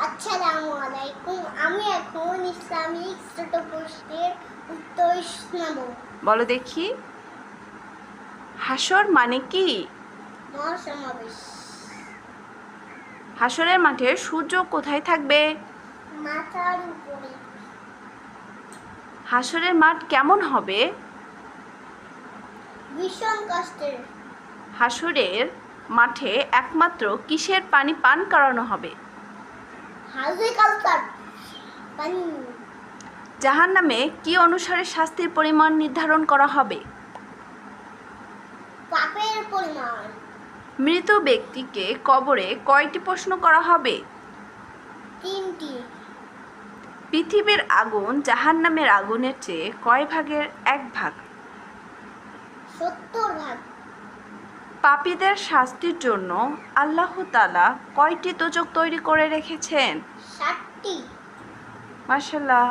আসসালামু আলাইকুম। আমি এখন ইসলামিক ছোট প্রশ্নের উত্তর শোনাব। বলো দেখি। হাসর মানে কি? মহাসমাবেশ। হাসরের মাঠে সূর্য কোথায় থাকবে? মাথার উপরে। হাসরের মাঠ কেমন হবে? ভীষণ কষ্টের। হাসরের মাঠে একমাত্র কিসের পানি পান করানো হবে? জাহান নামে কি অনুসারে শাস্তির পরিমাণ নির্ধারণ করা হবে? পাপের পরিমাণ। মৃত ব্যক্তিকে কবরে কয়টি প্রশ্ন করা হবে? তিনটি। পৃথিবীর আগুন জাহান নামের আগুনের চেয়ে কয় ভাগের এক ভাগ? সত্তর ভাগ। পাপীদের শাস্তির জন্য আল্লাহ তালা কয়টি তোজক তৈরি করে রেখেছেন? মাসাল্লাহ